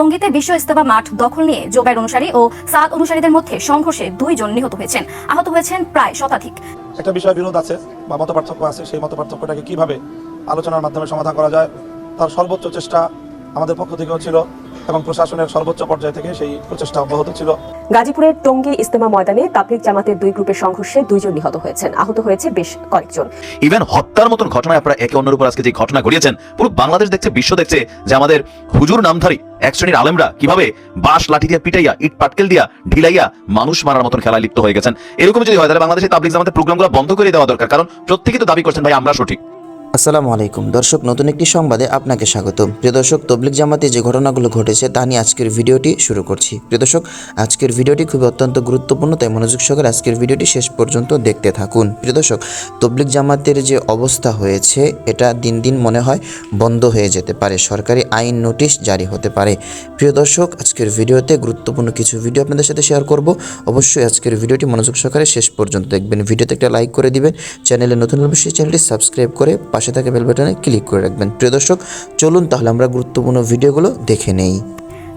টঙ্গীতে বিশ্ব ইস্তফা মাঠ দখল নিয়ে জোবাইর অনুসারী ও সাদ অনুসারীদের মধ্যে সংঘর্ষে দুইজন নিহত হয়েছেন। আহত হয়েছেন প্রায় শতাধিক। একটা বিষয় বিরোধ আছে বা মত পার্থক্য আছে, সেই মত পার্থক্যটাকে কীভাবে আলোচনার মাধ্যমে সমাধান করা যায়, তার সর্বোচ্চ চেষ্টা আমাদের পক্ষ থেকেও ছিল। এবং প্রশাসনের সর্বোচ্চ পর্যায় থেকে সেই প্রচেষ্টা অব্যাহত ছিল। গাজীপুরের টঙ্গী ইস্তেমা ময়দানে তাবলিগ জামাতের দুই গ্রুপের সংঘর্ষে দুইজন নিহত হয়েছেন। আহত হয়েছে বেশ কয়েকজন। ইভেন হত্যার মতন ঘটনায় আপনারা একে অন্যের উপর আজকে যে ঘটনা ঘটিয়েছেন পুরো বাংলাদেশ দেখছে বিশ্ব দেখছে যে আমাদের হুজুর নামধারী এক শ্রেণির আলেমরা কীভাবে বাঁশ লাঠি দিয়া পিটাইয়া ইট পাটকেল দিয়া ঢিলাইয়া মানুষ মারার মতন খেলায় লিপ্ত হয়ে গেছেন। এরকম যদি হয় তাহলে বাংলাদেশে তাবলিগ জামাতের প্রোগ্রামগুলো বন্ধ করে দেওয়া দরকার কারণ প্রত্যেকেই তো দাবি করছেন ভাই আমরা সঠিক। আসসালামু আলাইকুম। দর্শক, নতুন একটি সংবাদে আপনাকে স্বাগত প্রিয় দর্শক তবলিক জামাতে যে ঘটনাগুলো ঘটেছে, তা নিয়ে আজকের ভিডিওটি শুরু করছি। প্রিয় দর্শক, আজকের ভিডিওটি খুবই অত্যন্ত গুরুত্বপূর্ণ, তাই মনোযোগ সহকারে আজকের ভিডিওটি শেষ পর্যন্ত দেখতে থাকুন। প্রিয় দর্শক তবলিক জামাতের যে অবস্থা হয়েছে, এটা দিন দিন মনে হয় বন্ধ হয়ে যেতে পারে। সরকারি আইন নোটিশ জারি হতে পারে। প্রিয় দর্শক, আজকের ভিডিওতে গুরুত্বপূর্ণ কিছু ভিডিও আপনাদের সাথে শেয়ার করব। অবশ্যই আজকের ভিডিওটি মনোযোগ সহকারে শেষ পর্যন্ত দেখবেন। ভিডিওতে একটা লাইক করে দিবেন। চ্যানেলে নতুন অবশ্যই চ্যানেলটি সাবস্ক্রাইব করে পাশে থাকা বেল বাটনে ক্লিক করে রাখবেন। প্রিয় দর্শক, চলুন তাহলে আমরা গুরুত্বপূর্ণ ভিডিওগুলো দেখে নেই।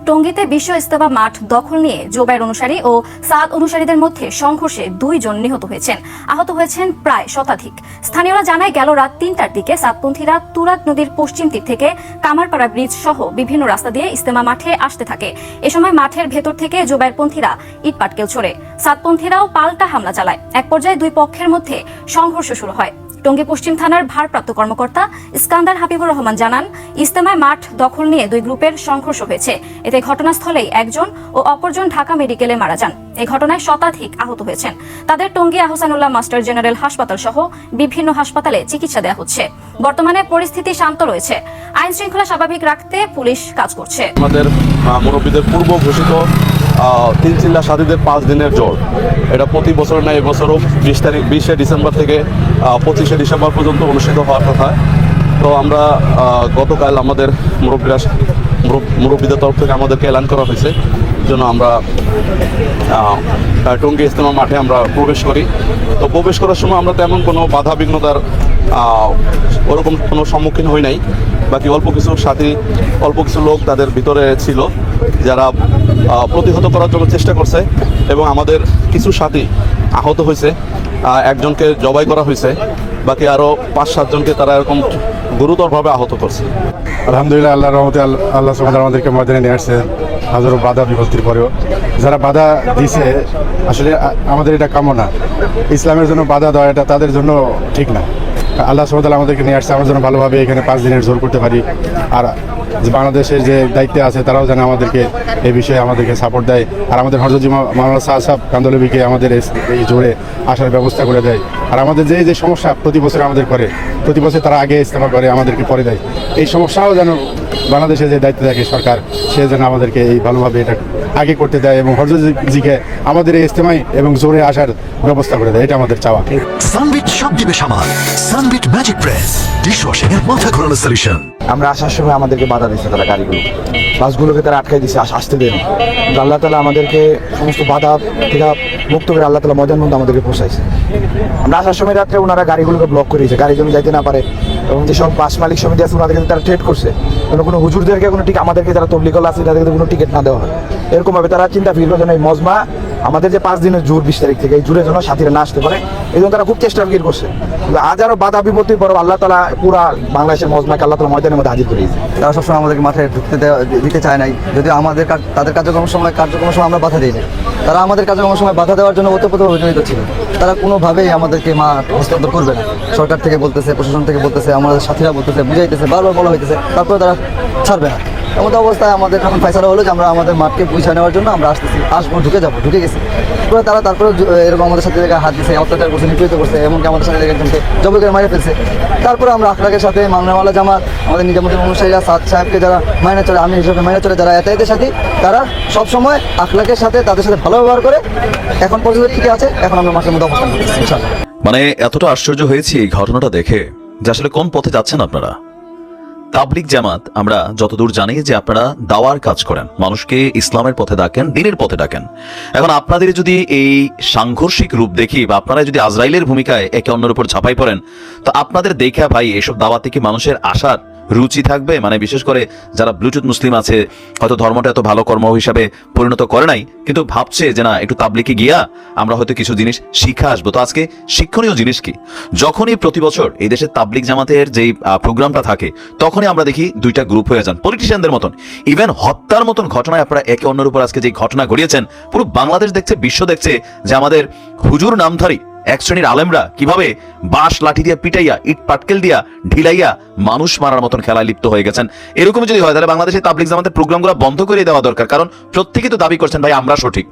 টঙ্গীতে বিশ্ব ইস্তেমা মাঠ দখল নিয়ে জোবাইর অনুসারী ও সাদ অনুসারীদের মধ্যে সংঘর্ষে দুইজন নিহত হয়েছেন। আহত হয়েছেন প্রায় শতাধিক। স্থানীয়রা জানায় গেল রাত তিনটার দিকে সাতপন্থীরা তুরাগ নদীর পশ্চিম দিক থেকে কামারপাড়া ব্রিজ সহ বিভিন্ন রাস্তা দিয়ে ইস্তেমা মাঠে আসতে থাকে। এ সময় মাঠের ভেতর থেকে জোবাইরপন্থীরা ইট পাটকেল ছোড়ে। সাতপন্থীরাও পাল্টা হামলা চালায়। এক পর্যায়ে দুই পক্ষের মধ্যে সংঘর্ষ শুরু হয়। টঙ্গী পশ্চিম থানার ভারপ্রাপ্ত কর্মকর্তা ইস্কান্দার হাবিবুর রহমান জানান ইস্তেমায় মাঠ দখল নিয়ে দুই গ্রুপের সংঘর্ষ হয়েছে। এতে ঘটনাস্থলেই একজন ও অপরজন ঢাকা মেডিকেলে মারা যান। এই ঘটনায় শতাধিক আহত হয়েছেন। তাদের টঙ্গী আহসানুল্লাহ মাস্টার জেনারেল হাসপাতাল সহ বিভিন্ন হাসপাতালে চিকিৎসা দেওয়া হচ্ছে। বর্তমানে পরিস্থিতি শান্ত রয়েছে। আইন শৃঙ্খলা স্বাভাবিক রাখতে পুলিশ কাজ করছে। আমাদের মুরব্বীদের পূর্ব ঘোষিত তিন চিল্লা সাথীদের পাঁচ দিনের জোর এটা প্রতি বছর নয় এবছরও বিশ তারিখ, বিশে ডিসেম্বর থেকে পঁচিশে ডিসেম্বর পর্যন্ত অনুষ্ঠিত হওয়ার কথা। তো আমরা গতকাল আমাদের মুরব্বীরা, মুরব- মুরব্বীদের তরফ থেকে আমাদেরকে এলান করা হয়েছে জন্য আমরা টঙ্গী ইস্তেমা মাঠে আমরা প্রবেশ করি। তো প্রবেশ করার সময় আমরা তেমন কোনো বাধা বিঘ্নতার ওরকম কোনো সম্মুখীন হই নাই। বাকি অল্প কিছু সাথী, অল্প কিছু লোক তাদের ভিতরে ছিল, যারা প্রতিহত করার জন্য চেষ্টা করছে, এবং আমাদের কিছু সাথী আহত হয়েছে। একজনকে জবাই করা হয়েছে, বাকি আরও পাঁচ সাতজনকে তারা এরকম গুরুতরভাবে আহত করছে। আলহামদুলিল্লাহ আল্লাহ রহমতে আল- আল্লাহ সুবাহ আমাদেরকে ময়দানে নিয়ে আসছে। হাজারো বাধা বিপত্তির পরেও। যারা বাধা দিছে, আসলে আমাদের এটা কামনা ইসলামের জন্য বাধা দেওয়া এটা তাদের জন্য ঠিক না। আল্লাহ সুবাহ আমাদেরকে নিয়ে আসছে, আমরা যেন ভালোভাবে এখানে পাঁচ দিনের জোর করতে পারি। আর বাংলাদেশের যে দায়িত্বে আছে, তারাও যেন আমাদেরকে এই বিষয়ে আমাদেরকে সাপোর্ট দেয়। আর আমাদের হরজি মাওলানা সাহা সাহেব কান্দলবিকে আমাদের এই- এই জোরে আসার ব্যবস্থা করে দেয়। আর আমাদের যে যে সমস্যা প্রতি বছর আমাদের করে, প্রতি বছর তারা আগে ইস্তেমা করে, আমাদেরকে পরে দেয়। এই সমস্যাও যেন বাংলাদেশে যে দায়িত্ব থাকে সরকার, সে যেন আমাদেরকে এই ভালোভাবে এটা আগে করতে দেয় এবং হরজিকে আমাদের এই ইস্তেমাই এবং জোরে আসার ব্যবস্থা করে দেয়। এটা আমাদের চাওয়া। সানবিট সব দিবে সামাল সানবিট ম্যাজিক প্রেস। ডিশওয়াশিং এর মাথা ঘোরানো সলিউশন আমরা আসার সময় আমাদেরকে বাধা দিচ্ছে তারা গাড়িগুলো। বাসগুলোকে তারা আটকাই দিচ্ছে আস- আসতে কিন্তু আল্লাহ তালা আমাদেরকে সমস্ত বাধা থেকে মুক্ত করে আল্লাহ তালা ময়দান মধ্যে আমাদেরকে পৌঁছাইছে। আমরা আসার সময় রাত্রে ওনারা গাড়িগুলোকে ব্লক করে দিয়েছে গাড়ি জমি যাইতে না পারে। এবং যেসব বাস মালিক সমিতি আছে ওনাদেরকে তারা ট্রেড করছে। কোনো কোনো হুজুরদেরকে কোনো টিকিট আমাদেরকে যারা তবলিগল আছে তাদেরকে কোনো টিকিট না দেওয়া হয়। এরকমভাবে তারা চিন্তা ফিরলো যেন এই মজমা আমাদের যে পাঁচ দিনের জোর বিশ তারিখ থেকে, এই জুড়ের জন্য সাথীরা না আসতে পারে, এই জন্য তারা খুব চেষ্টা ফির করছে। আজ আরও বাধা বিপত্তির পর আল্লাহ তালা পুরা বাংলাদেশের মজমাকে আল্লাহ তালা ময়দানের মধ্যে হাজির করিয়েছে তারা সবসময় আমাদেরকে মাথায় ঢুকতে দিতে চায় নাই। যদি আমাদের তাদের কার্যক্রমের সময় কার্যক্রমের সময় আমরা বাধা দিই তারা আমাদের কার্যক্রমের সময় বাধা দেওয়ার জন্য ওতপ্রোত জড়িত ছিল। তারা কোনোভাবেই আমাদেরকে মা হস্তান্তর করবে না। সরকার থেকে বলতেছে, প্রশাসন থেকে বলতেছে, আমাদের সাথীরা বলতেছে, বুঝাইতেছে, বারবার বলা হইতেছে, তারপরে তারা ছাড়বে না। এমন অবস্থায় আমাদের এখন ফয়সালা হলো যে আমরা আমাদের মাঠকে পৌঁছে নেওয়ার জন্য আমরা আসতেছি। আসব, ঢুকে যাব, ঢুকে গেছি। তারা তারপরে এরকম আমাদের সাথে হাত দিছে, অত্যাচার করছে, নিপীড়িত করছে, এমনকি আমাদের সাথে একজনকে জবর করে মারে ফেলছে। তারপরে আমরা আখলাকের সাথে মামলাওয়ালা জামাত, আমাদের নিজামুদ্দিন অনুসারীরা সাদ সাহেবকে যারা মাইনা চলে আমি হিসেবে মাইনা চলে যারা এতায়াতের সাথে, তারা সবসময় আখলাকের সাথে, তাদের সাথে ভালো ব্যবহার করে এখন পর্যন্ত ঠিক আছে, এখন আমরা মাঠের মধ্যে অবস্থান ইনশাআল্লাহ। মানে এতটা আশ্চর্য হয়েছি এই ঘটনাটা দেখে, যে আসলে কোন পথে যাচ্ছেন আপনারা? তাবলিক জামাত, আমরা যতদূর জানি যে আপনারা দাওয়ার কাজ করেন। মানুষকে ইসলামের পথে ডাকেন, দিনের পথে ডাকেন। এখন আপনাদের যদি এই সাংঘর্ষিক রূপ দেখি বা আপনারা যদি আজরাইলের ভূমিকায় একে অন্যের উপর ঝাঁপাই পড়েন, তো আপনাদের দেখা ভাই, এসব দাওয়া থেকে মানুষের আসার রুচি থাকবে? মানে বিশেষ করে যারা ব্লুটুথ মুসলিম আছে, হয়তো ধর্মটা এত ভালো কর্ম হিসাবে পরিণত করে নাই, কিন্তু ভাবছে যে না, একটু তাবলিকে গিয়া আমরা হয়তো কিছু জিনিস শিখে আসব। তো আজকে শিক্ষণীয় জিনিস কি? যখনই প্রতি বছর এই দেশের তাবলিক জামাতের যেই প্রোগ্রামটা থাকে, তখনই আমরা দেখি দুইটা গ্রুপ হয়ে যান। পলিটিশিয়ানদের মতন। ইভেন হত্যার মতন ঘটনায় আপনারা একে অন্যের উপর আজকে যে ঘটনা ঘটিয়েছেন, পুরো বাংলাদেশ দেখছে, বিশ্ব দেখছে যে আমাদের হুজুর নামধারী এক শ্রেণির আলেমরা কীভাবে বাঁশ, লাঠি দিয়ে পিটাইয়া, ইট, পাটকেল দিয়া ঢিলাইয়া মানুষ মারার মতন খেলায় লিপ্ত হয়ে গেছেন? এরকম যদি হয়, তাহলে বাংলাদেশে তাবলিক জামাতের প্রোগ্রামগুলো বন্ধ করে দেওয়া দরকার, কারণ প্রত্যেকে তো দাবি করছেন, ভাই, আমরা সঠিক।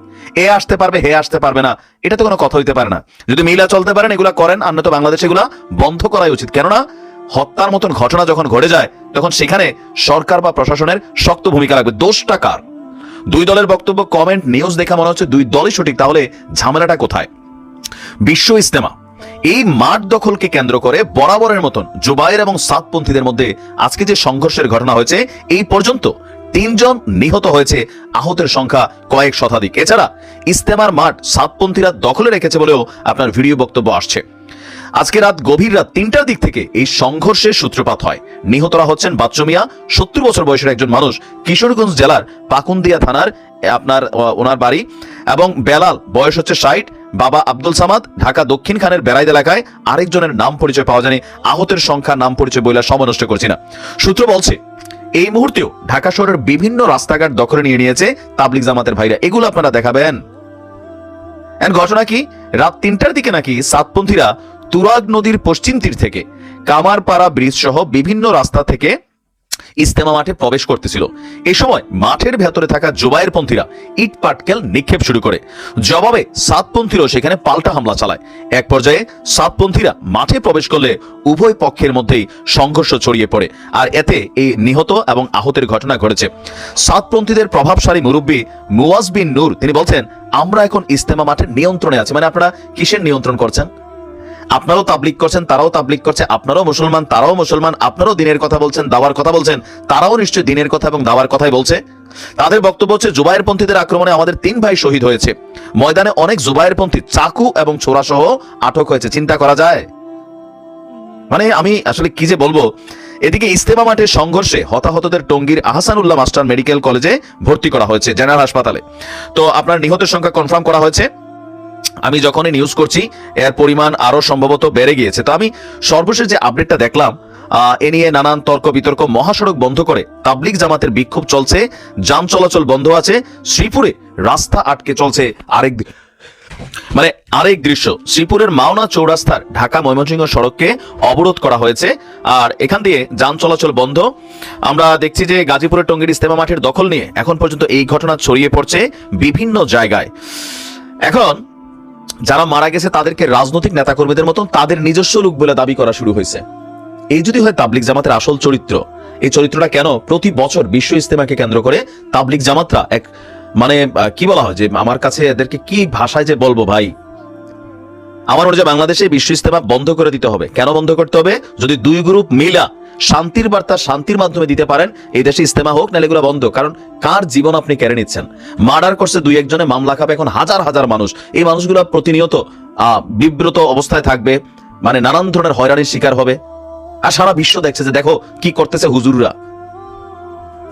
এ আসতে পারবে, হে আসতে পারবে না, এটা তো কোনো কথা হইতে পারে না। যদি মিলা চলতে পারেন, এগুলা করেন তো বাংলাদেশে এগুলা বন্ধ করাই উচিত। কেননা, হত্যার মতন ঘটনা যখন ঘটে যায়, তখন সেখানে সরকার বা প্রশাসনের শক্ত ভূমিকা লাগবে দোষটা কার? দুই দলের বক্তব্য, কমেন্ট, নিউজ দেখা মনে হচ্ছে দুই দলই সঠিক, তাহলে ঝামেলাটা কোথায়? বিশ্ব ইস্তেমা এই মাঠ দখলকে কেন্দ্র করে বরাবরের মতন জুবাইর এবং সাতপন্থীদের মধ্যে আজকে যে সংঘর্ষের ঘটনা হয়েছে, এই পর্যন্ত তিনজন নিহত হয়েছে, আহতের সংখ্যা কয়েক শতাধিক। এছাড়া ইস্তেমার মাঠ সাতপন্থীরা দখলে রেখেছে বলেও আপনার ভিডিও বক্তব্য আসছে। আজকে রাত গভীর রাত তিনটার দিক থেকে এই সংঘর্ষের সূত্রপাত হয়। নিহতরা হচ্ছেন বাচ্চু মিয়া, সত্তর বছর বয়সের একজন মানুষ, কিশোরগঞ্জ জেলার পাকুন্দিয়া থানার আপনার ওনার বাড়ি, এবং বেলাল, বয়স হচ্ছে ষাট বাবা আব্দুল সামাদ, ঢাকা দক্ষিণ খানের বেড়াইদ এলাকায় আরেকজনের নাম পরিচয় পাওয়া যায়নি। আহতের সংখ্যা, নাম পরিচয় বইলা সময় নষ্ট করছি না। সূত্র বলছে, এই মুহূর্তেও ঢাকা শহরের বিভিন্ন রাস্তাঘাট দখলে নিয়ে নিয়েছে তাবলিক জামাতের ভাইরা। এগুলো আপনারা দেখাবেন। ঘটনা কি? রাত তিনটার দিকে নাকি সাতপন্থীরা তুরাগ নদীর পশ্চিম তীর থেকে কামারপাড়া ব্রিজ সহ বিভিন্ন রাস্তা থেকে ইস্তেমা মাঠে প্রবেশ করতেছিল। এ সময় মাঠের ভেতরে থাকা জোবায়ের পন্থীরা ইট পাটকেল নিক্ষেপ শুরু করে। জবাবে সাতপন্থীরাও সেখানে পাল্টা হামলা চালায়। এক পর্যায়ে সাতপন্থীরা মাঠে প্রবেশ করলে উভয় পক্ষের মধ্যেই সংঘর্ষ ছড়িয়ে পড়ে, আর এতে এই নিহত এবং আহতের ঘটনা ঘটেছে। সাতপন্থীদের প্রভাবশালী মুরব্বী মুওয়াজ বিন নূর, তিনি বলছেন, আমরা এখন ইস্তেমা মাঠের নিয়ন্ত্রণে আছি। মানে আপনারা কিসের নিয়ন্ত্রণ করছেন? আপনারাও তাবলিক করছেন, তারাও তাবলিক করছে, আপনারাও মুসলমান, তারাও মুসলমান, আপনারাও দিনের কথা বলছেন, দাওয়ার কথা বলছেন, তারাও নিশ্চয়ই দিনের কথা এবং দাওয়ার কথাই বলছে। তাদের বক্তব্য হচ্ছে, জুবাইর পন্থীদের আক্রমণে আমাদের তিন ভাই শহীদ হয়েছে। ময়দানে অনেক জুবাইর পন্থী, চাকু এবং ছোড়া সহ আটক হয়েছে। চিন্তা করা যায়? মানে আমি আসলে কি যে বলব? এদিকে ইস্তেমা মাঠের সংঘর্ষে হতাহতদের টঙ্গীর আহসানুল্লাহ মাস্টার মেডিকেল কলেজে ভর্তি করা হয়েছে, জেনারেল হাসপাতালে। তো আপনার নিহতের সংখ্যা কনফার্ম করা হয়েছে। আমি যখনই নিউজ করছি, এর পরিমাণ আরও সম্ভবত বেড়ে গিয়েছে। তো আমি সর্বশেষ যে আপডেটটা দেখলাম এ নিয়ে নানান তর্ক বিতর্ক মহাসড়ক বন্ধ করে তাবলিক জামাতের বিক্ষোভ চলছে, যান চলাচল বন্ধ আছে, শ্রীপুরে রাস্তা আটকে চলছে আরেক মানে আরেক দৃশ্য, শ্রীপুরের মাওনা চৌরাস্তার ঢাকা ময়মনসিংহ সড়ককে অবরোধ করা হয়েছে, আর এখান দিয়ে যান চলাচল বন্ধ। আমরা দেখছি যে গাজীপুরের টঙ্গীর ইস্তেমা মাঠের দখল নিয়ে এখন পর্যন্ত এই ঘটনা ছড়িয়ে পড়ছে বিভিন্ন জায়গায়। এখন যারা মারা গেছে তাদেরকে রাজনৈতিক নেতাকর্মীদের মতন তাদের নিজস্ব লোক বলে দাবি করা শুরু হয়েছে। এই যদি হয় তাবলিক জামাতের আসল চরিত্র, এই চরিত্রটা কেন প্রতি বছর বিশ্ব ইস্তেমাকে কেন্দ্র করে তাবলিক জামাতরা এক মানে কি বলা হয় যে আমার কাছে এদেরকে কি ভাষায় যে বলব ভাই? আমার মনে হয় বাংলাদেশে বিশ্ব ইস্তেমা বন্ধ করে দিতে হবে। কেন বন্ধ করতে হবে? যদি দুই গ্রুপ মিলা শান্তির বার্তা শান্তির মাধ্যমে দিতে পারেন, এই দেশে ইস্তেমা হোক, নাহলে এগুলো বন্ধ। কারণ কার জীবন আপনি কেড়ে নিচ্ছেন? মার্ডার করছে দুই একজনে, মামলা খাবে এখন হাজার হাজার মানুষ। এই মানুষগুলো প্রতিনিয়ত বিব্রত অবস্থায় থাকবে মানে নানান ধরনের হয়রানির শিকার হবে। আর সারা বিশ্ব দেখছে যে, দেখো কি করতেছে হুজুররা।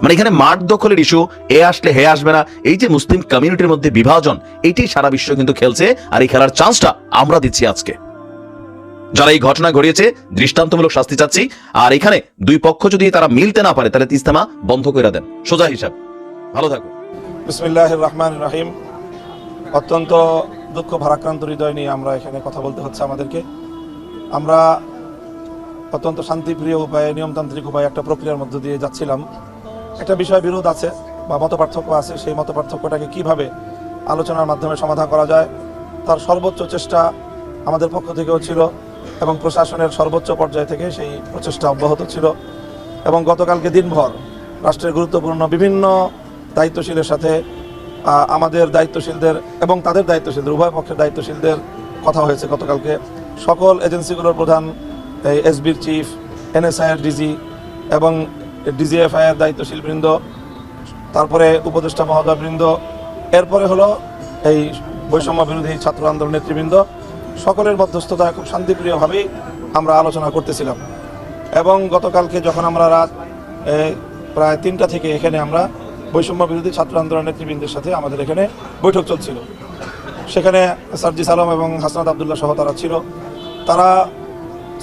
মানে এখানে মাঠ দখলের ইস্যু এ আসলে হে আসবে না। এই যে মুসলিম কমিউনিটির মধ্যে বিভাজন, এটি সারা বিশ্ব কিন্তু খেলছে, আর এই খেলার চান্সটা আমরা দিচ্ছি আজকে। যারা এই ঘটনা ঘটিয়েছে, দৃষ্টান্তমূলক শাস্তি চাচ্ছি। আর এখানে দুই পক্ষ যদি তারা মিলতে না পারে, তাহলে ইস্তেমা বন্ধ করে দেন। সোজা হিসাব। ভালো থাকুন। বিসমিল্লাহ রহমান রাহিম অত্যন্ত দুঃখ, ভারাক্রান্ত হৃদয় নিয়ে আমরা এখানে কথা বলতে হচ্ছে আমাদেরকে। আমরা অত্যন্ত শান্তিপ্রিয় উপায়ে, নিয়মতান্ত্রিক উপায়ে একটা প্রক্রিয়ার মধ্য দিয়ে যাচ্ছিলাম। একটা বিষয় বিরোধ আছে বা মত পার্থক্য আছে। সেই মত পার্থক্যটাকে কীভাবে আলোচনার মাধ্যমে সমাধান করা যায়, তার সর্বোচ্চ চেষ্টা আমাদের পক্ষ থেকেও ছিল। এবং প্রশাসনের সর্বোচ্চ পর্যায় থেকে সেই প্রচেষ্টা অব্যাহত ছিল। এবং গতকালকে দিনভর রাষ্ট্রের গুরুত্বপূর্ণ বিভিন্ন দায়িত্বশীলের সাথে আমাদের দায়িত্বশীলদের এবং তাদের দায়িত্বশীলদের, উভয় পক্ষের দায়িত্বশীলদের কথা হয়েছে গতকালকে। সকল এজেন্সিগুলোর প্রধান এই এসবির চিফ, এনএসআইয়ের ডিজি এবং ডিজিএফআইয়ের দায়িত্বশীল বৃন্দ তারপরে উপদেষ্টা মহোদয় বৃন্দ এরপরে হলো এই বৈষম্য বিরোধী ছাত্র আন্দোলন নেতৃবৃন্দ সকলের মধ্যস্থতায় খুব শান্তিপ্রিয়ভাবেই আমরা আলোচনা করতেছিলাম। এবং গতকালকে যখন আমরা রাত প্রায় তিনটা থেকে এখানে আমরা বৈষম্য বিরোধী ছাত্র আন্দোলন নেতৃবৃন্দের সাথে আমাদের এখানে বৈঠক চলছিল। সেখানে সার্জিস আলম এবং হাসনাত আবদুল্লাহ সহ তারা ছিল। তারা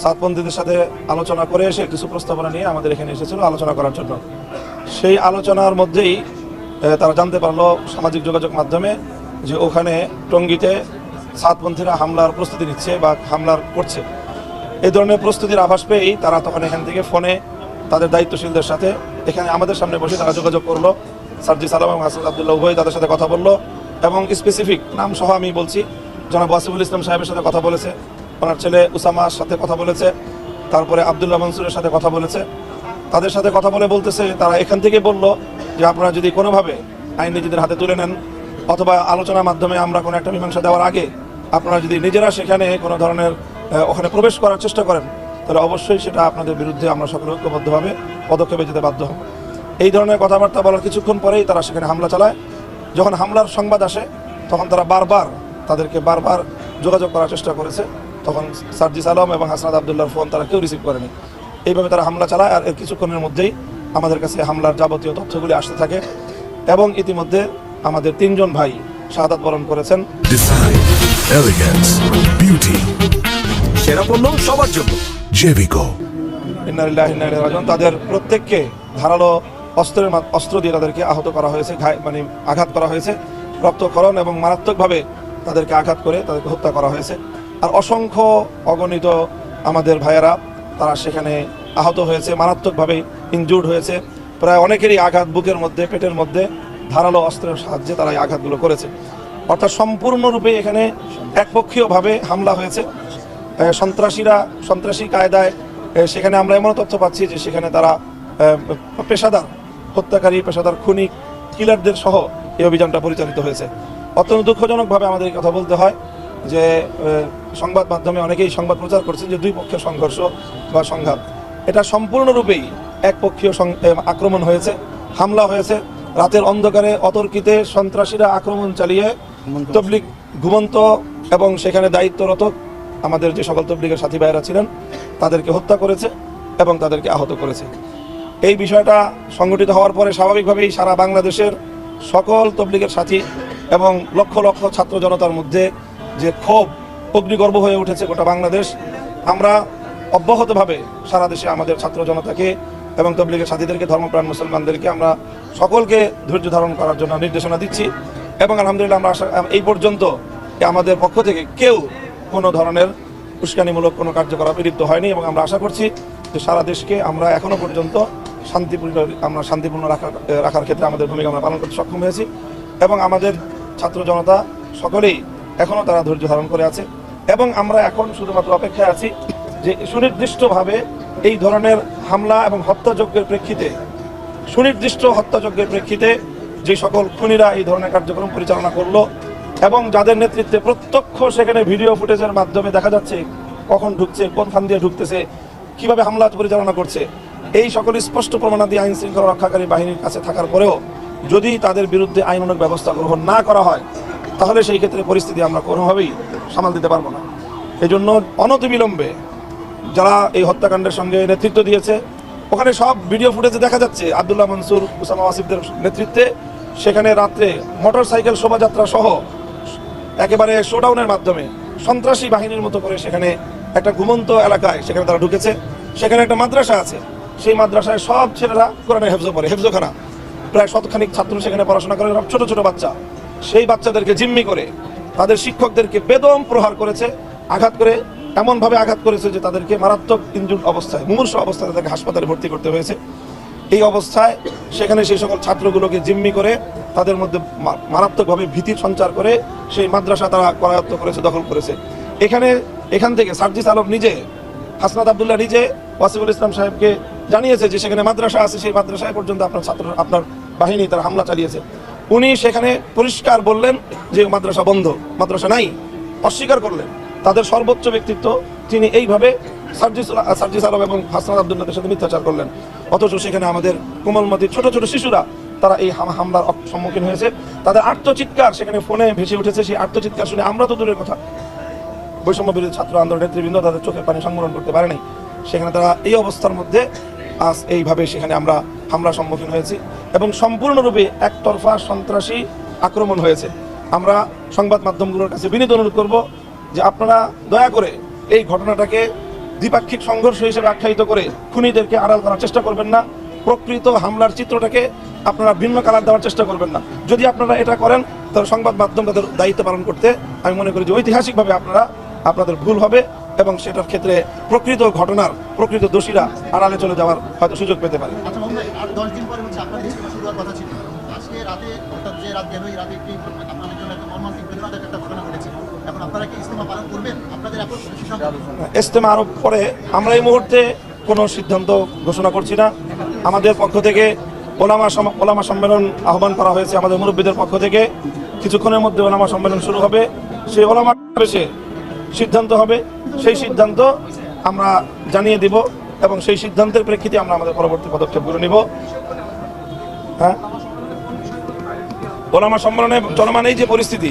সাতপন্থীদের সাথে আলোচনা করে এসে কিছু প্রস্তাবনা নিয়ে আমাদের এখানে এসেছিল আলোচনা করার জন্য। সেই আলোচনার মধ্যেই তারা জানতে পারল সামাজিক যোগাযোগ মাধ্যমে যে ওখানে টঙ্গিতে সাতপন্থীরা হামলার প্রস্তুতি নিচ্ছে বা হামলার করছে। এই ধরনের প্রস্তুতির আভাস পেয়েই তারা তখন এখান থেকে ফোনে তাদের দায়িত্বশীলদের সাথে এখানে আমাদের সামনে বসে তারা যোগাযোগ করল। সার্জিস আলম এবং হাসান আবদুল্লাহ উভয় তাদের সাথে কথা বলল এবং স্পেসিফিক নাম সহ আমি বলছি, জনাব ওয়াসিফুল ইসলাম সাহেবের সাথে কথা বলেছে, ওনার ছেলে উসামার সাথে কথা বলেছে, তারপরে আবদুল্লাহ মনসুরের সাথে কথা বলেছে। তাদের সাথে কথা বলে বলতেছে, তারা এখান থেকে বলল যে আপনারা যদি কোনোভাবে আইন নিজেদের হাতে তুলে নেন অথবা আলোচনার মাধ্যমে আমরা কোনো একটা মীমাংসা দেওয়ার আগে আপনারা যদি নিজেরা সেখানে কোনো ধরনের ওখানে প্রবেশ করার চেষ্টা করেন, তাহলে অবশ্যই সেটা আপনাদের বিরুদ্ধে আমরা সকলে ঐক্যবদ্ধভাবে পদক্ষেপে যেতে বাধ্য হব। এই ধরনের কথাবার্তা বলার কিছুক্ষণ পরেই তারা সেখানে হামলা চালায়। যখন হামলার সংবাদ আসে, তখন তারা বারবার তাদেরকে বারবার যোগাযোগ করার চেষ্টা করেছে। তখন সার্জিস আলম এবং হাসনাদ আবদুল্লাহর ফোন তারা কেউ রিসিভ করেনি। এইভাবে তারা হামলা চালায় আর এর কিছুক্ষণের মধ্যেই আমাদের কাছে হামলার যাবতীয় তথ্যগুলি আসতে থাকে। এবং ইতিমধ্যে আমাদের তিনজন ভাই শাহাদাত বরণ করেছেন। এলিগেন্স বিউটি সেরা পণ্য সবার জন্য। জেভিকো তাদের প্রত্যেককে ধারালো অস্ত্রের অস্ত্র দিয়ে তাদেরকে আহত করা হয়েছে মানে আঘাত করা হয়েছে। রক্তক্ষরণ এবং মারাত্মকভাবে তাদেরকে আঘাত করে তাদেরকে হত্যা করা হয়েছে। আর অসংখ্য অগণিত আমাদের ভাইয়েরা তারা সেখানে আহত হয়েছে মারাত্মকভাবে ইনজুর্ড হয়েছে। প্রায় অনেকেরই আঘাত বুকের মধ্যে পেটের মধ্যে ধারালো অস্ত্রের সাহায্যে তারা এই আঘাতগুলো করেছে। অর্থাৎ সম্পূর্ণরূপে এখানে একপক্ষীয়ভাবে হামলা হয়েছে। সন্ত্রাসীরা, সন্ত্রাসী কায়দায় সেখানে আমরা এমন তথ্য পাচ্ছি যে সেখানে তারা পেশাদার, হত্যাকারী, পেশাদার খুনি, কিলারদের সহ এই অভিযানটা পরিচালিত হয়েছে। অত্যন্ত দুঃখজনকভাবে আমাদের কথা বলতে হয় যে সংবাদ মাধ্যমে অনেকেই সংবাদ প্রচার করছেন যে দুই পক্ষের সংঘর্ষ বা সংঘাত। এটা সম্পূর্ণরূপেই একপক্ষীয় আক্রমণ হয়েছে, হামলা হয়েছে। রাতের অন্ধকারে অতর্কিতে সন্ত্রাসীরা আক্রমণ চালিয়ে তবলিগ ঘুমন্ত এবং সেখানে দায়িত্বরত আমাদের যে সকল তবলিগের সাথী ভাইয়েরা ছিলেন, তাদেরকে হত্যা করেছে এবং তাদেরকে আহত করেছে। এই বিষয়টা সংগঠিত হওয়ার পরে স্বাভাবিকভাবেই সারা বাংলাদেশের সকল তবলিগের সাথী এবং লক্ষ লক্ষ ছাত্র জনতার মধ্যে যে ক্ষোভ, অগ্নিগর্ভ হয়ে উঠেছে গোটা বাংলাদেশ, আমরা অব্যাহতভাবে সারা দেশে আমাদের ছাত্র জনতাকে এবং তবলিগের সাথীদেরকে, ধর্মপ্রাণ মুসলমানদেরকে আমরা সকলকে ধৈর্য ধারণ করার জন্য নির্দেশনা দিচ্ছি। এবং আলহামদুলিল্লাহ আমরা আশা এই পর্যন্ত আমাদের পক্ষ থেকে কেউ কোনো ধরনের উস্কানিমূলক কোনো কার্যকলাপে লিপ্ত হয়নি এবং আমরা আশা করছি যে সারা দেশকে আমরা এখনও পর্যন্ত শান্তিপূর্ণ আমরা শান্তিপূর্ণ রাখার রাখার ক্ষেত্রে আমাদের ভূমিকা আমরা পালন করতে সক্ষম হয়েছি এবং আমাদের ছাত্র জনতা সকলেই এখনও তারা ধৈর্য ধারণ করে আছে এবং আমরা এখন শুধুমাত্র অপেক্ষায় আছি যে সুনির্দিষ্টভাবে এই ধরনের হামলা এবং হত্যাযজ্ঞের প্রেক্ষিতে সুনির্দিষ্ট হত্যাযজ্ঞের প্রেক্ষিতে যে সকল খুনিরা এই ধরনের কার্যক্রম পরিচালনা করল এবং যাদের নেতৃত্বে প্রত্যক্ষ সেখানে ভিডিও ফুটেজের মাধ্যমে দেখা যাচ্ছে কখন ঢুকছে, কোন ফান দিয়ে ঢুকতেছে, কীভাবে হামলা পরিচালনা করছে, এই সকল স্পষ্ট প্রমাণাদি আইন শৃঙ্খলা রক্ষাকারী বাহিনীর কাছে থাকার পরেও যদি তাদের বিরুদ্ধে আইনানুগ ব্যবস্থা গ্রহণ না করা হয়, তাহলে সেই ক্ষেত্রে পরিস্থিতি আমরা কোনোভাবেই সামাল দিতে পারব না। এই জন্য অনতিবিলম্বে যারা এই হত্যাকাণ্ডের সঙ্গে নেতৃত্ব দিয়েছে, ওখানে সব ভিডিও ফুটেজে দেখা যাচ্ছে। আব্দুল্লাহ মনসুর, উসামা ওয়াসিফদের নেতৃত্বে সেখানে রাত্রে মোটর সাইকেল শোভাযাত্রা সহ একেবারে শোডাউনের মাধ্যমে সন্ত্রাসী বাহিনীর মতো করে সেখানে একটা ঘুমন্ত এলাকায় সেখানে তারা ঢুকেছে। সেখানে একটা মাদ্রাসা আছে। সেই মাদ্রাসায় সব ছেলেরা কোরআনে হেফজো পড়ে, হেফজোখানা। প্রায় শতখানিক ছাত্র সেখানে পড়াশোনা করে ছোট ছোট বাচ্চা। সেই বাচ্চাদেরকে জিম্মি করে তাদের শিক্ষকদেরকে বেদম প্রহার করেছে, আঘাত করে, এমনভাবে আঘাত করেছে যে তাদেরকে মারাত্মক ইনজুর অবস্থায়, মুমূর্ষ অবস্থায় তাদেরকে হাসপাতালে ভর্তি করতে হয়েছে। এই অবস্থায় সেখানে সেই সকল ছাত্রগুলোকে জিম্মি করে তাদের মধ্যে মারাত্মকভাবে ভীতি সঞ্চার করে সেই মাদ্রাসা তারা করায়ত্ত করেছে, দখল করেছে। এখানে, এখান থেকে সার্জিস আলম নিজে, হাসনাত আবদুল্লাহ নিজে ওয়াসিফুল ইসলাম সাহেবকে জানিয়েছে যে সেখানে মাদ্রাসা আছে, সেই মাদ্রাসায় পর্যন্ত আপনার ছাত্র, আপনার বাহিনী তারা হামলা চালিয়েছে। উনি সেখানে পরিষ্কার বললেন যে মাদ্রাসা বন্ধ, মাদ্রাসা নাই, অস্বীকার করলেন। তাদের সর্বোচ্চ ব্যক্তিত্ব তিনি এইভাবে সার্জিস সার্জিস আলম এবং হাসনাত আবদুল্লাদের সাথে মিথ্যাচার করলেন। অথচ সেখানে আমাদের কোমলমতি ছোট ছোট শিশুরা, তারা এই হামলার সম্মুখীন হয়েছে। তাদের আত্মচিৎকার সেখানে ফোনে ভেসে উঠেছে, সেই আত্মচিৎকার শুনে আমরা তো দূরের কথা। বৈষম্য বিরোধী ছাত্র আন্দোলন নেতৃবৃন্দ তাদের চোখের পানি সংবরণ করতে পারেনি। সেখানে তারা এই অবস্থার মধ্যে আজ এইভাবে সেখানে আমরা হামলা সম্মুখীন হয়েছি এবং সম্পূর্ণরূপে একতরফা সন্ত্রাসী আক্রমণ হয়েছে। আমরা সংবাদ মাধ্যমগুলোর কাছে বিনীত অনুরোধ করব যে আপনারা দয়া করে এই ঘটনাটাকে দ্বিপাক্ষিক সংঘর্ষ হিসেবে আখ্যায়িত করে খুনিদেরকে আড়াল করার চেষ্টা করবেন না। প্রকৃত হামলার চিত্রটাকে আপনারা ভিন্ন কালার দেওয়ার চেষ্টা করবেন না। যদি আপনারা এটা করেন, তাহলে সংবাদ মাধ্যম তাদের দায়িত্ব পালন করতে আমি মনে করি যে ঐতিহাসিকভাবে আপনারা, আপনাদের ভুল হবে এবং সেটার ক্ষেত্রে প্রকৃত ঘটনার, প্রকৃত দোষীরা আড়ালে চলে যাওয়ার হয়তো সুযোগ পেতে পারে। আচ্ছা আপনারা কি পালন করবেন? ইস্তেমা পরে আমরা এই মুহূর্তে কোনো সিদ্ধান্ত ঘোষণা করছি না। আমাদের পক্ষ থেকে ওলামা ওলামা সম্মেলন আহ্বান করা হয়েছে আমাদের মুরব্বীদের পক্ষ থেকে। কিছুক্ষণের মধ্যে ওলামা সম্মেলন শুরু হবে। সেই ওলামা সে সিদ্ধান্ত হবে। সেই সিদ্ধান্ত আমরা জানিয়ে দিব এবং সেই সিদ্ধান্তের প্রেক্ষিতে আমরা আমাদের পরবর্তী পদক্ষেপগুলো নিব। হ্যাঁ? ওলামা সম্মেলনে চলমান এই যে পরিস্থিতি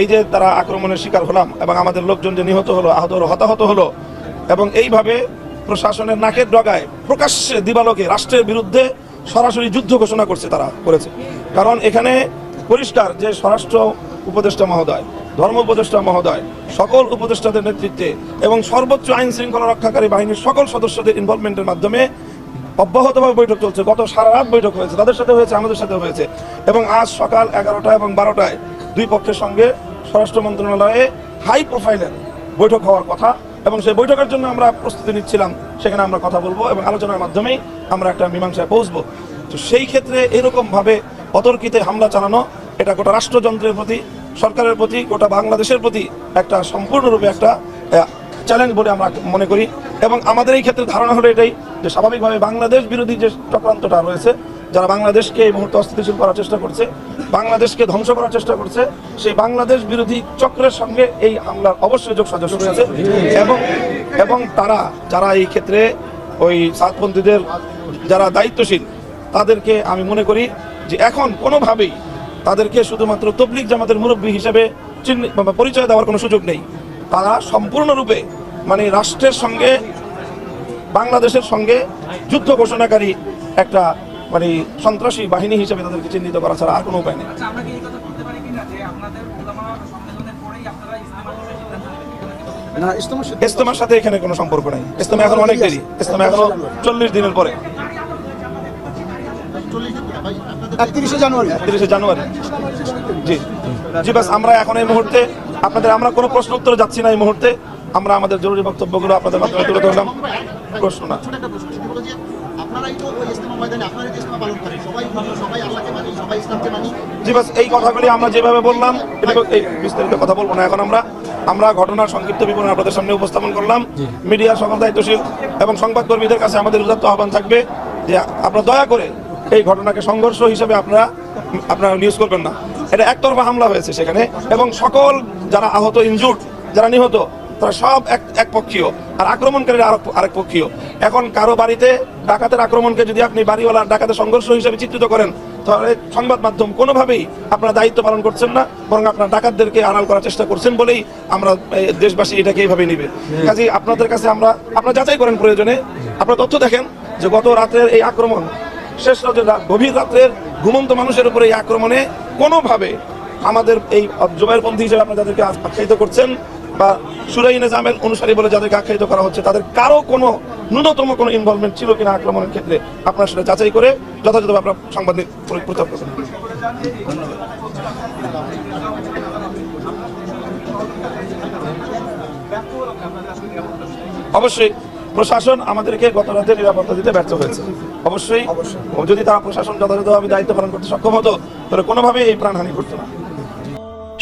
এই যে তারা আক্রমণের শিকার হলাম এবং আমাদের লোকজন যে নিহত হলো, আহত হলো, হতাহত হলো, এবং এইভাবে প্রশাসনের নাকের ডগায় প্রকাশ্যে দিবালোকে রাষ্ট্রের বিরুদ্ধে সরাসরি যুদ্ধ ঘোষণা করছে তারা, করেছে। কারণ এখানে পরিষ্কার যে স্বরাষ্ট্র উপদেষ্টা মহোদয়, ধর্ম উপদেষ্টা মহোদয়, সকল উপদেষ্টাদের নেতৃত্বে এবং সর্বোচ্চ আইন শৃঙ্খলা রক্ষাকারী বাহিনীর সকল সদস্যদের ইনভলভমেন্টের মাধ্যমে অব্যাহতভাবে বৈঠক চলছে। গত সারা রাত বৈঠক হয়েছে, তাদের সাথে হয়েছে, আমাদের সাথে হয়েছে। এবং আজ সকাল এগারোটা এবং বারোটায় দুই পক্ষের সঙ্গে স্বরাষ্ট্র মন্ত্রণালয়ে হাই প্রোফাইলের বৈঠক হওয়ার কথা এবং সেই বৈঠকের জন্য আমরা প্রস্তুতি নিচ্ছিলাম, সেখানে আমরা কথা বলব এবং আলোচনার মাধ্যমেই আমরা একটা মীমাংসায় পৌঁছবো। তো সেই ক্ষেত্রে এরকমভাবে অতর্কিতে হামলা চালানো, এটা গোটা রাষ্ট্রযন্ত্রের প্রতি, সরকারের প্রতি, গোটা বাংলাদেশের প্রতি একটা সম্পূর্ণরূপে একটা চ্যালেঞ্জ বলে আমরা মনে করি। এবং আমাদের এই ক্ষেত্রে ধারণা হলো এটাই যে স্বাভাবিকভাবে বাংলাদেশ বিরোধী যে চক্রান্তটা রয়েছে যারা বাংলাদেশকে এই মুহূর্তে অস্থিতিশীল করার চেষ্টা করছে, বাংলাদেশকে ধ্বংস করার চেষ্টা করছে, সেই বাংলাদেশ বিরোধী চক্রের সঙ্গে এই হামলার অবশ্যই যোগ সদস্য রয়েছে। এবং এবং তারা, যারা এই ক্ষেত্রে ওই সাতপন্থীদের যারা দায়িত্বশীল, তাদেরকে আমি মনে করি যে এখন কোনোভাবেই তাদেরকে শুধুমাত্র তবলিক জামাতের মুরব্বী হিসেবে পরিচয় দেওয়ার কোনো সুযোগ নেই। তারা সম্পূর্ণরূপে মানে রাষ্ট্রের সঙ্গে, বাংলাদেশের সঙ্গে যুদ্ধ ঘোষণাকারী একটা মানে সন্ত্রাসী বাহিনী হিসেবে তাদেরকে চিহ্নিত করা ছাড়া আর কোনো উপায় নেই। ইস্তেমার সাথে এখানে কোনো সম্পর্ক নেই। ইস্তেমা এখন অনেক দেরি। ইস্তেমা এখনও চল্লিশ দিনের পরে। একত্রিশে জানুয়ারি। তিরিশে জানুয়ারি। জি। জি বাস আমরা এখন এই মুহূর্তে আপনাদের আমরা কোনো প্রশ্ন উত্তরে যাচ্ছি না এই মুহূর্তে। আমরা আমাদের জরুরি বক্তব্যগুলো আপনাদের মাধ্যমে তুলে ধরলাম। প্রশ্ন না। আপনারাই তো ওই ইজতেমা ময়দানে আপনারাই তো ইজতেমা পালন করেন। সবাই সবাই আল্লাহকে মানি সবাই ইসলামকে মানি। জি বাস এই কথাগুলি আমরা যেভাবে বললাম এটা এই বিস্তারিত কথা বলব না। এখন আমরা আমরা ঘটনার সংক্ষিপ্ত বিবরণ আপনাদের সামনে উপস্থাপন করলাম। সকল দায়িত্বশীল এবং সংবাদকর্মীদের কাছে আমাদের উদাত্ত আহ্বান থাকবে যে আপনারা দয়া করে এই ঘটনাকে সংঘর্ষ হিসেবে আপনারা আপনারা নিউজ করবেন না। এটা একতরফা হামলা হয়েছে সেখানে এবং সকল যারা আহত ইনজুর্ড যারা নিহত তারা সব এক এক পক্ষীয় আর আক্রমণকারীরা আরেক আরেক পক্ষীয়। এখন কারও বাড়িতে ডাকাতের আক্রমণকে যদি আপনি বাড়িওয়ালা ডাকাতের সংঘর্ষ হিসেবে চিত্রিত করেন, তাহলে সংবাদ মাধ্যম কোনোভাবেই আপনারা দায়িত্ব পালন করছেন না, বরং আপনার ডাকাতদেরকে আড়াল করার চেষ্টা করছেন বলেই আমরা দেশবাসী এটাকে এইভাবে নিবে। কাজে আপনাদের কাছে আমরা, আপনারা যাচাই করেন প্রয়োজনে। আপনারা তথ্য দেখেন যে গত রাতের এই আক্রমণ, শেষ রাতের রা- গভীর রাত্রের ঘুমন্ত মানুষের উপরে এই আক্রমণে কোনোভাবে আমাদের এই জোবাইরপন্থী হিসেবে আপনারা যাদেরকে আখ্যায়িত করছেন বা সুরাই নিজামের অনুসারী বলে যাদেরকে আখ্যায়িত করা হচ্ছে তাদের কারও কোনো ন্যূনতম কোনো ইনভলভমেন্ট ছিল কিনা আক্রমণের ক্ষেত্রে আপনারা সেটা যাচাই করে যথাযথভাবে আপনার সাংবাদিক প্রচার করবেন। অবশ্যই প্রশাসন আমাদেরকে গত রাতে নিরাপত্তা দিতে ব্যর্থ হয়েছে। অবশ্যই। যদি তারা প্রশাসন যথাযথভাবে দায়িত্ব পালন করতে সক্ষম হতো তাহলে কোনোভাবেই এই প্রাণহানি ঘটতো না।